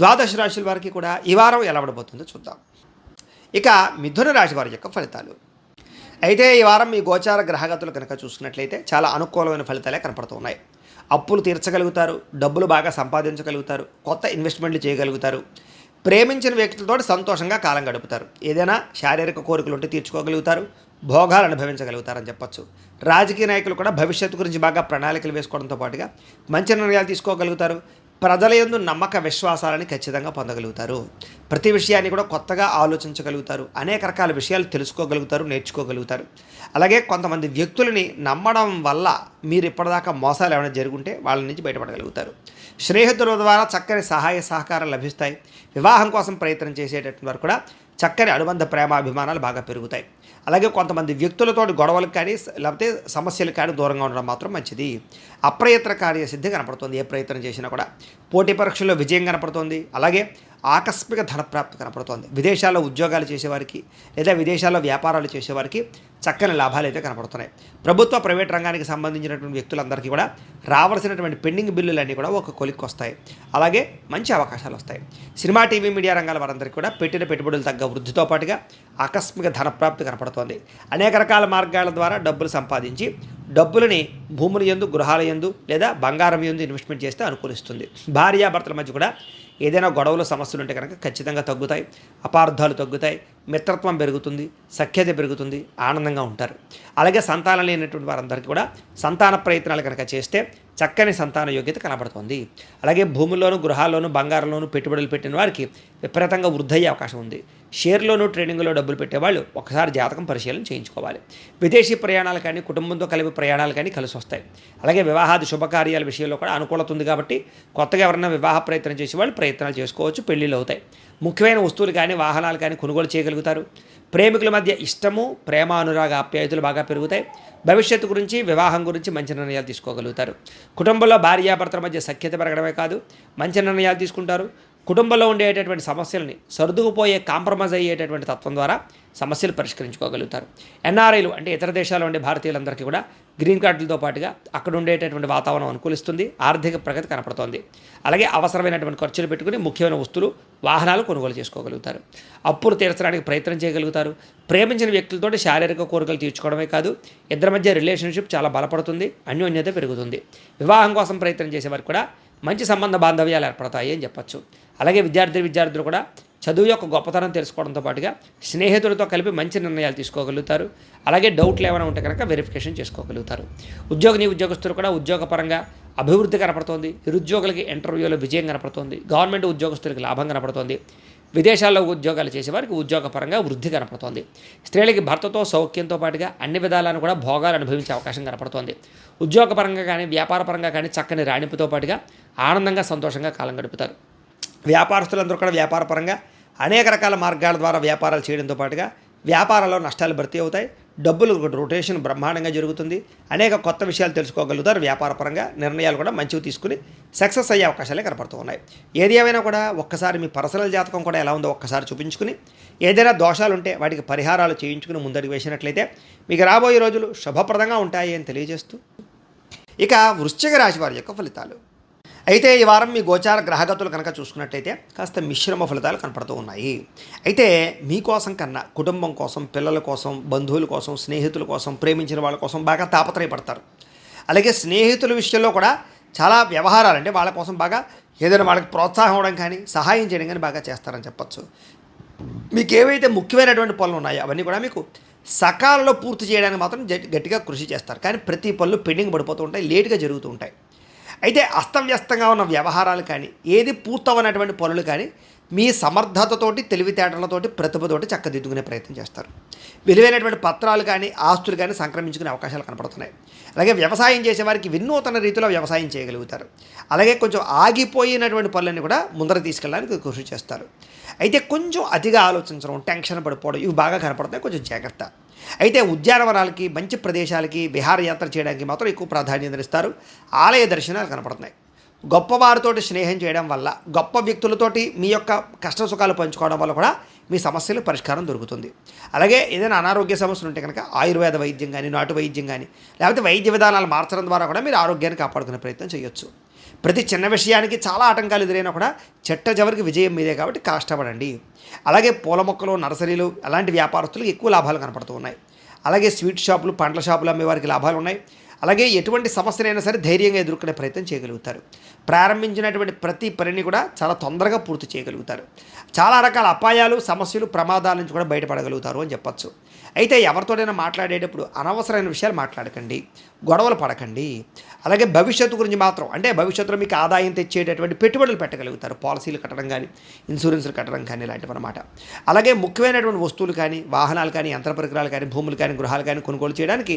ద్వాదశ రాశుల వారికి కూడా ఈ వారం ఎలా ఉండబోతుందో చూద్దాం. ఇక మిథున రాశి వారి యొక్క ఫలితాలు. అయితే ఈ వారం మీ గోచార గ్రహగతులు కనుక చూసుకున్నట్లయితే చాలా అనుకూలమైన ఫలితాలే కనపడుతున్నాయి అప్పులు తీర్చగలుగుతారు డబ్బులు బాగా సంపాదించగలుగుతారు కొత్త ఇన్వెస్ట్మెంట్లు చేయగలుగుతారు ప్రేమించిన వ్యక్తులతో సంతోషంగా కాలం గడుపుతారు. ఏదైనా శారీరక కోరికలు ఉంటే తీర్చుకోగలుగుతారు భోగాలు అనుభవించగలుగుతారని చెప్పొచ్చు. రాజకీయ నాయకులు కూడా భవిష్యత్తు గురించి బాగా ప్రణాళికలు వేసుకోవడంతో పాటుగా మంచి నిర్ణయాలు తీసుకోగలుగుతారు. ప్రజల యందు నమ్మక విశ్వాసాలని ఖచ్చితంగా పొందగలుగుతారు. ప్రతి విషయాన్ని కూడా కొత్తగా ఆలోచించగలుగుతారు. అనేక రకాల విషయాలు తెలుసుకోగలుగుతారు నేర్చుకోగలుగుతారు. అలాగే కొంతమంది వ్యక్తులని నమ్మడం వల్ల మీరు ఇప్పటిదాకా మోసాలు ఏమైనా జరుగుంటే వాళ్ళ నుంచి బయటపడగలుగుతారు. స్నేహితుల ద్వారా చక్కని సహాయ సహకారం లభిస్తాయి. వివాహం కోసం ప్రయత్నం చేసేటటువంటి వారు కూడా చక్కని అనుబంధ ప్రేమ అభిమానాలు బాగా పెరుగుతాయి. అలాగే కొంతమంది వ్యక్తులతో గొడవలకు కానీ లేకపోతే సమస్యలు కానీ దూరంగా ఉండడం మాత్రం మంచిది. అప్రయత్న కార్యసిద్ధి కనపడుతుంది. ఏ ప్రయత్నం చేసినా కూడా. పోటీ పరీక్షల్లో విజయం కనపడుతుంది. అలాగే ఆకస్మిక ధనప్రాప్తి కనపడుతోంది. విదేశాల్లో ఉద్యోగాలు చేసేవారికి లేదా విదేశాల్లో వ్యాపారాలు చేసేవారికి చక్కని లాభాలు అయితే కనపడుతున్నాయి. ప్రభుత్వ ప్రైవేట్ రంగానికి సంబంధించినటువంటి వ్యక్తులందరికీ కూడా రావాల్సినటువంటి పెండింగ్ బిల్లులన్నీ కూడా ఒక కొలిక్కి వస్తాయి అలాగే మంచి అవకాశాలు వస్తాయి. సినిమా టీవీ మీడియా రంగాల వారందరికీ కూడా పెట్టిన పెట్టుబడులు తగ్గ వృద్ధితో పాటుగా ఆకస్మిక ధనప్రాప్తి కనపడుతోంది. అనేక రకాల మార్గాల ద్వారా డబ్బులు సంపాదించి డబ్బులని భూముల ఎందు గృహాల ఎందు లేదా బంగారం ఎందు ఇన్వెస్ట్మెంట్ చేస్తే అనుకూలిస్తుంది. భార్యాభర్తల మధ్య కూడా ఏదైనా గొడవలు సమస్యలు ఉంటే కనుక ఖచ్చితంగా తగ్గుతాయి. అపార్థాలు తగ్గుతాయి. మిత్రత్వం పెరుగుతుంది సఖ్యత పెరుగుతుంది ఆనందంగా ఉంటారు. అలాగే సంతానం లేనటువంటి వారందరికీ కూడా సంతాన ప్రయత్నాలు కనుక చేస్తే చక్కని సంతాన యోగ్యత కనబడుతుంది. అలాగే భూముల్లోనూ గృహాల్లోనూ బంగారంలోనూ పెట్టుబడులు పెట్టిన వారికి విపరీతంగా వృద్ధయ్యే అవకాశం ఉంది. షేర్లోనూ ట్రేడింగ్లో డబ్బులు పెట్టేవాళ్ళు ఒకసారి జాతకం పరిశీలన చేయించుకోవాలి. విదేశీ ప్రయాణాలు కానీ కుటుంబంతో కలిపి ప్రయాణాలు కానీ కలిసి వస్తాయి. అలాగే వివాహాది శుభకార్యాల విషయంలో కూడా అనుకూలత ఉంది కాబట్టి కొత్తగా ఎవరైనా వివాహ ప్రయత్నం చేసే వాళ్ళు ప్రయత్నాలు చేసుకోవచ్చు పెళ్ళిళ్ళు అవుతాయి. ముఖ్యమైన వస్తువులు కానీ వాహనాలు కానీ కొనుగోలు చేయగలుగుతారు. ప్రేమికుల మధ్య ఇష్టము ప్రేమ అనురాగ ఆప్యాయతలు బాగా పెరుగుతాయి. భవిష్యత్తు గురించి వివాహం గురించి మంచి నిర్ణయాలు తీసుకోగలుగుతారు. కుటుంబంలో భార్యాభర్తల మధ్య సఖ్యత పెరగడమే కాదు మంచి నిర్ణయాలు తీసుకుంటారు. కుటుంబంలో ఉండేటటువంటి సమస్యల్ని సర్దుకుపోయే కాంప్రమైజ్ అయ్యేటటువంటి తత్వం ద్వారా సమస్యలు పరిష్కరించుకోగలుగుతారు. ఎన్ఆర్ఐలు అంటే ఇతర దేశాల్లో ఉండే భారతీయులందరికీ కూడా గ్రీన్ కార్డులతో పాటుగా అక్కడ ఉండేటటువంటి వాతావరణం అనుకూలిస్తుంది ఆర్థిక ప్రగతి కనపడుతోంది. అలాగే అవసరమైనటువంటి ఖర్చులు పెట్టుకుని ముఖ్యమైన వస్తువులు వాహనాలు కొనుగోలు చేసుకోగలుగుతారు. అప్పులు తీర్చడానికి ప్రయత్నం చేయగలుగుతారు. ప్రేమించిన వ్యక్తులతో శారీరక కోరికలు తీర్చుకోవడమే కాదు ఇద్దరి మధ్య రిలేషన్షిప్ చాలా బలపడుతుంది అన్యోన్యత పెరుగుతుంది. వివాహం కోసం ప్రయత్నం చేసేవారు కూడా మంచి సంబంధ బాంధవ్యాలు ఏర్పడతాయి అని చెప్పచ్చు. అలాగే విద్యార్థి విద్యార్థులు కూడా చదువు యొక్క గొప్పతనం తెలుసుకోవడంతో పాటుగా స్నేహితులతో కలిపి మంచి నిర్ణయాలు తీసుకోగలుగుతారు. అలాగే డౌట్లు ఏమైనా ఉంటే కనుక వెరిఫికేషన్ చేసుకోగలుగుతారు. ఉద్యోగిని ఉద్యోగస్తులు కూడా ఉద్యోగపరంగా అభివృద్ధి కనపడుతోంది. నిరుద్యోగులకి ఇంటర్వ్యూలో విజయం కనపడుతోంది. గవర్నమెంట్ ఉద్యోగస్తులకి లాభం కనపడుతోంది. విదేశాల్లో ఉద్యోగాలు చేసేవారికి ఉద్యోగపరంగా వృద్ధి కనపడుతోంది. స్త్రీలకి భర్తతో సౌఖ్యంతో పాటుగా అన్ని విధాలను కూడా భోగాలు అనుభవించే అవకాశం కనపడుతోంది. ఉద్యోగపరంగా కానీ వ్యాపారపరంగా కానీ చక్కని రాణింపుతో పాటుగా ఆనందంగా సంతోషంగా కాలం గడుపుతారు. వ్యాపారస్తులందరూ కూడా వ్యాపారపరంగా అనేక రకాల మార్గాల ద్వారా వ్యాపారాలు చేయడంతో పాటుగా వ్యాపారాల్లో నష్టాలు భర్తీ అవుతాయి. డబ్బులు రొటేషన్ బ్రహ్మాండంగా జరుగుతుంది. అనేక కొత్త విషయాలు తెలుసుకోగలుగుతారు. వ్యాపారపరంగా నిర్ణయాలు కూడా మంచివి తీసుకుని సక్సెస్ అయ్యే అవకాశాలే కనపడుతూ ఉన్నాయి. ఏది ఏమైనా కూడా ఒక్కసారి మీ పర్సనల్ జాతకం కూడా ఎలా ఉందో ఒక్కసారి చూపించుకుని ఏదైనా దోషాలు ఉంటే వాటికి పరిహారాలు చేయించుకుని ముందడుగు వేసినట్లయితే మీకు రాబోయే రోజులు శుభప్రదంగా ఉంటాయి అని తెలియజేస్తూ ఇక వృశ్చిక రాశి వారి యొక్క ఫలితాలు. అయితే ఈ వారం మీ గోచార గ్రహగతులు కనుక చూసుకున్నట్టయితే కాస్త మిశ్రమ ఫలితాలు కనపడుతూ ఉన్నాయి. అయితే మీకోసం కన్నా కుటుంబం కోసం పిల్లల కోసం బంధువుల కోసం స్నేహితుల కోసం ప్రేమించిన వాళ్ళ కోసం బాగా తాపత్రయపడతారు. అలాగే స్నేహితుల విషయంలో కూడా చాలా వ్యవహారాలు అంటే వాళ్ళ కోసం బాగా ఏదైనా వాళ్ళకి ప్రోత్సాహం ఇవ్వడం కానీ సహాయం చేయడం కానీ బాగా చేస్తారని చెప్పచ్చు. మీకు ఏవైతే ముఖ్యమైనటువంటి పనులు ఉన్నాయో అవన్నీ కూడా మీకు సకాలంలో పూర్తి చేయడానికి మాత్రం గట్టిగా కృషి చేస్తారు. కానీ ప్రతి పనులు పెండింగ్ పడిపోతూ ఉంటాయి లేటుగా జరుగుతూ ఉంటాయి. అయితే అస్తవ్యస్తంగా ఉన్న వ్యవహారాలు కానీ ఏది పూర్తవనటువంటి పనులు కానీ మీ సమర్థతతోటి తెలివితేటలతోటి ప్రతిభతోటి చక్కదిద్దుకునే ప్రయత్నం చేస్తారు. విలువైనటువంటి పత్రాలు కానీ ఆస్తులు కానీ సంక్రమించుకునే అవకాశాలు కనపడుతున్నాయి. అలాగే వ్యవసాయం చేసేవారికి వినూతన రీతిలో వ్యవసాయం చేయగలుగుతారు. అలాగే కొంచెం ఆగిపోయినటువంటి పనులన్నీ కూడా ముందర తీసుకెళ్ళడానికి కృషి చేస్తారు. అయితే కొంచెం అతిగా ఆలోచించడం టెన్షన్ పడిపోవడం ఇవి బాగా కనపడతాయి. కొంచెం జాగ్రత్త. అయితే ఉద్యానవనాలకి మంచి ప్రదేశాలకి విహారయాత్ర చేయడానికి మాత్రం ఎక్కువ ప్రాధాన్యత ఇస్తారు. ఆలయ దర్శనాలు కనపడుతున్నాయి. గొప్పవారితోటి స్నేహం చేయడం వల్ల గొప్ప వ్యక్తులతోటి మీ యొక్క కష్ట సుఖాలు పంచుకోవడం వల్ల కూడా మీ సమస్యలు పరిష్కారం దొరుకుతుంది. అలాగే ఏదైనా అనారోగ్య సమస్యలు ఉంటే కనుక ఆయుర్వేద వైద్యం కానీ నాటు వైద్యం కానీ లేకపోతే వైద్య విధానాలు మార్చడం ద్వారా కూడా మీరు ఆరోగ్యాన్ని కాపాడుకునే ప్రయత్నం చేయొచ్చు. ప్రతి చిన్న విషయానికి చాలా ఆటంకాలు ఎదురైనా కూడా చెట్ట చివరికి విజయం మీదే కాబట్టి కష్టపడండి. అలాగే పూల మొక్కలు నర్సరీలు అలాంటి వ్యాపారస్తులకు ఎక్కువ లాభాలు కనపడుతూ ఉన్నాయి. అలాగే స్వీట్ షాపులు పండ్ల షాపులు అమ్మేవారికి లాభాలు ఉన్నాయి. అలాగే ఎటువంటి సమస్యనైనా సరే ధైర్యంగా ఎదుర్కొనే ప్రయత్నం చేయగలుగుతారు. ప్రారంభించినటువంటి ప్రతి పనిని కూడా చాలా తొందరగా పూర్తి చేయగలుగుతారు. చాలా రకాల అపాయాలు సమస్యలు ప్రమాదాల నుంచి కూడా బయటపడగలుగుతారు అని చెప్పచ్చు. అయితే ఎవరితోనైనా మాట్లాడేటప్పుడు అనవసరమైన విషయాలు మాట్లాడకండి గొడవలు పడకండి. అలాగే భవిష్యత్తు గురించి మాత్రం అంటే భవిష్యత్తులో మీకు ఆదాయం తెచ్చేటటువంటి పెట్టుబడులు పెట్టగలుగుతారు. పాలసీలు కట్టడం కానీ ఇన్సూరెన్స్లు కట్టడం కానీ ఇలాంటివి అనమాట అలాగే ముఖ్యమైనటువంటి వస్తువులు కానీ వాహనాలు కానీ యంత్ర పరికరాలు కానీ భూములు కానీ గృహాలు కానీ కొనుగోలు చేయడానికి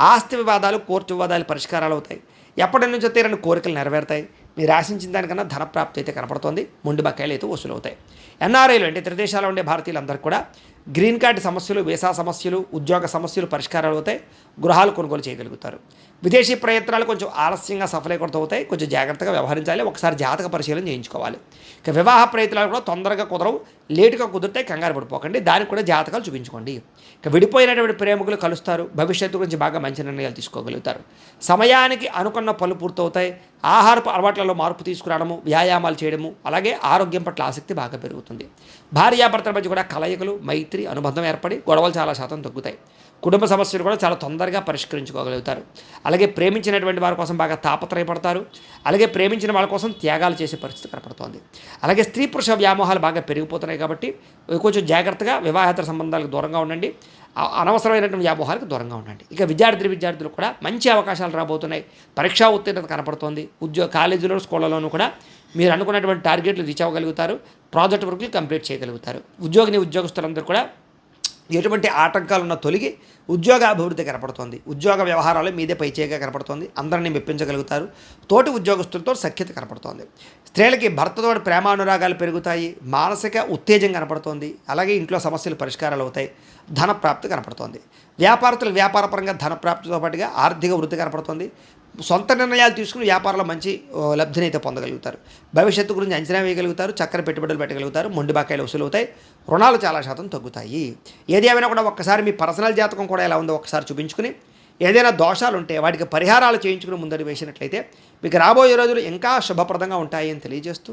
ఆస్తి వివాదాలు కోర్టు వివాదాలు పరిష్కారాలు అవుతాయి. ఎప్పటి నుంచో తీరని కోరికలు నెరవేరుతాయి. మీరు ఆశించిన దానికన్నా ధనప్రాప్తి అయితే కనపడుతోంది. ముండి బకాయిలు అయితే వసూలవుతాయి. ఎన్ఆర్ఐలు అంటే ఇతర దేశాల్లో ఉండే భారతీయులందరూ కూడా గ్రీన్ కార్డు సమస్యలు వీసా సమస్యలు ఉద్యోగ సమస్యలు పరిష్కారాలు అవుతాయి. గృహాలు కొనుగోలు చేయగలుగుతారు. విదేశీ ప్రయత్నాలు కొంచెం ఆలస్యంగా సఫలీకృతం అవుతాయి. కొంచెం జాగ్రత్తగా వ్యవహరించాలి. ఒకసారి జాతక పరిశీలన చేయించుకోవాలి. ఇక వివాహ ప్రయత్నాలు కూడా తొందరగా కుదరవు. లేటుగా కుదిరితే కంగారు పడిపోకండి. దానికి కూడా జాతకాలు చూపించుకోండి. విడిపోయినటువంటి ప్రేమికులు కలుస్తారు. భవిష్యత్తు గురించి బాగా మంచి నిర్ణయాలు తీసుకోగలుగుతారు. సమయానికి అనుకున్న పనులు పూర్తవుతాయి. ఆహారపు అలవాట్లలో మార్పు తీసుకురావడము వ్యాయామాలు చేయడము అలాగే ఆరోగ్యం పట్ల ఆసక్తి బాగా పెరుగుతుంది. భార్యాభర్తల మధ్య కూడా కలయికలు మైత్రి అనుబంధం ఏర్పడి గొడవలు చాలా శాతం తగ్గుతాయి. కుటుంబ సమస్యలు కూడా చాలా తొందరగా పరిష్కరించుకోగలుగుతారు. అలాగే ప్రేమించినటువంటి వారి కోసం బాగా తాపత్రయపడతారు. అలాగే ప్రేమించిన వాళ్ళ కోసం త్యాగాలు చేసే పరిస్థితి కనపడుతోంది. అలాగే స్త్రీ పురుష వ్యామోహాలు బాగా పెరిగిపోతున్నాయి కాబట్టి కొంచెం జాగ్రత్తగా వివాహేతర సంబంధాలకు దూరంగా ఉండండి. అనవసరమైనటువంటి వ్యామోహాలకు దూరంగా ఉండండి. ఇక విద్యార్థి విద్యార్థులు కూడా మంచి అవకాశాలు రాబోతున్నాయి. పరీక్షా ఉత్తీర్ణత కనపడుతోంది. ఉద్యోగ కాలేజీలో స్కూళ్ళలోనూ కూడా మీరు అనుకున్నటువంటి టార్గెట్లు రీచ్ అవ్వగలుగుతారు. ప్రాజెక్ట్ వర్క్లు కంప్లీట్ చేయగలుగుతారు. ఉద్యోగిని ఉద్యోగస్తులందరూ కూడా ఎటువంటి ఆటంకాలు ఉన్న తొలగి ఉద్యోగ అభివృద్ధి కనపడుతోంది. ఉద్యోగ వ్యవహారాలు మీదే పైచేయగా కనపడుతోంది. అందరినీ మెప్పించగలుగుతారు. తోటి ఉద్యోగస్తులతో సఖ్యత కనపడుతోంది. స్త్రీలకి భర్తతో ప్రేమానురాగాలు పెరుగుతాయి. మానసిక ఉత్తేజం కనపడుతోంది. అలాగే ఇంట్లో సమస్యలు పరిష్కారాలు అవుతాయి. ధన ప్రాప్తి కనపడుతోంది. వ్యాపారస్తులు వ్యాపారపరంగా ధన ప్రాప్తితో పాటుగా ఆర్థిక వృద్ధి కనపడుతోంది. సొంత నిర్ణయాలు తీసుకుని వ్యాపారంలో మంచి ఓ, లబ్ధిని అయితే పొందగలుగుతారు. భవిష్యత్తు గురించి అంచనా వేయగలుగుతారు చక్కెర పెట్టుబడులు పెట్టగలుగుతారు మొండి బాకాయలు వసూలు అవుతాయి రుణాలు చాలా శాతం తగ్గుతాయి. ఏది ఏమైనా కూడా ఒక్కసారి మీ పర్సనల్ జాతకం కూడా ఎలా ఉందో ఒకసారి చూపించుకుని ఏదైనా దోషాలు ఉంటే వాటికి పరిహారాలు చేయించుకుని ముందడి వేసినట్లయితే మీకు రాబోయే రోజులు ఇంకా శుభప్రదంగా ఉంటాయి అని తెలియజేస్తూ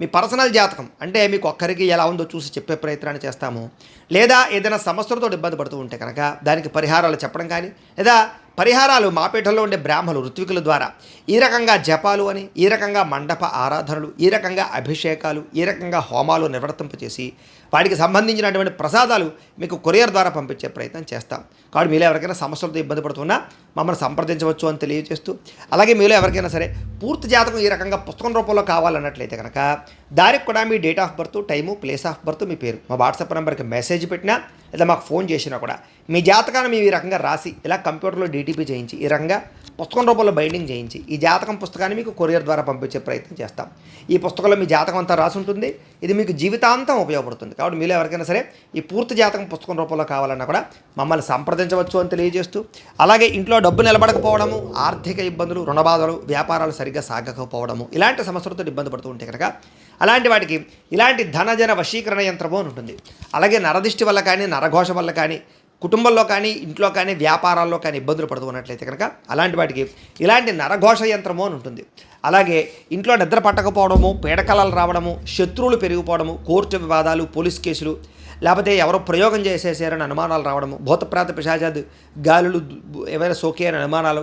మీ పర్సనల్ జాతకం. అంటే మీకు ఒక్కరికి ఎలా ఉందో చూసి చెప్పే ప్రయత్నాన్ని చేస్తాము. లేదా ఏదైనా సమస్యలతో ఇబ్బంది పడుతూ ఉంటే కనుక దానికి పరిహారాలు చెప్పడం కానీ లేదా పరిహారాలు మాపేటలో ఉండే బ్రాహ్మలు ఋత్వికుల ద్వారా ఈ రకంగా జపాలు అని ఈ రకంగా మండప ఆరాధనలు ఈ రకంగా అభిషేకాలు ఈ రకంగా హోమాలు నిర్వర్తింపచేసి వాటికి సంబంధించినటువంటి ప్రసాదాలు మీకు కొరియర్ ద్వారా పంపించే ప్రయత్నం చేస్తాం. కాబట్టి మీలో ఎవరికైనా సమస్యలతో ఇబ్బంది పడుతున్నా మమ్మల్ని సంప్రదించవచ్చు అని తెలియజేస్తూ అలాగే మీలో ఎవరికైనా సరే పూర్తి జాతకం ఈ రకంగా పుస్తకం రూపంలో కావాలన్నట్లయితే కనుక దానికి కూడా మీ date of birth time place of birth మీ పేరు. మా వాట్సాప్ నెంబర్కి మెసేజ్ పెట్టినా లేదా మాకు ఫోన్ చేసినా కూడా మీ జాతకాన్ని మేము ఈ రకంగా రాసి ఇలా కంప్యూటర్లో డీటీపీ చేయించి ఈ రకంగా పుస్తకం రూపంలో బైండింగ్ చేయించి ఈ జాతకం పుస్తకాన్ని మీకు కొరియర్ ద్వారా పంపించే ప్రయత్నం చేస్తాం. ఈ పుస్తకంలో మీ జాతకం అంతా రాసి ఉంటుంది ఇది మీకు జీవితాంతం ఉపయోగపడుతుంది. కాబట్టి మీలో ఎవరికైనా సరే ఈ పూర్తి జాతకం పుస్తకం రూపంలో కావాలన్నా కూడా మమ్మల్ని సంప్రదించవచ్చు అని తెలియజేస్తూ అలాగే ఇంట్లో డబ్బు నిలబడకపోవడము ఆర్థిక ఇబ్బందులు రుణబాధలు వ్యాపారాలు సరిగ్గా సాగకపోవడము ఇలాంటి సమస్యలతో ఇబ్బంది పడుతూ ఉంటే కనుక అలాంటి వాటికి ఇలాంటి ధనజన వశీకరణ యంత్రము అని ఉంటుంది. అలాగే నరదిష్టి వల్ల కానీ నరఘోష వల్ల కానీ కుటుంబంలో కానీ ఇంట్లో కానీ వ్యాపారాల్లో కానీ ఇబ్బందులు పడుతున్నట్లయితే కనుక అలాంటి వాటికి ఇలాంటి నరఘోష యంత్రము అని ఉంటుంది. అలాగే ఇంట్లో నిద్ర పట్టకపోవడము పీడకలలు రావడము శత్రువులు పెరిగిపోవడము కోర్టు వివాదాలు పోలీస్ కేసులు లేకపోతే ఎవరో ప్రయోగం చేసేసారని అనుమానాలు రావడము భూతప్రాత పిశాచాది గాలులు ఏమైనా ఏవైనా సోకే అని అనుమానాలు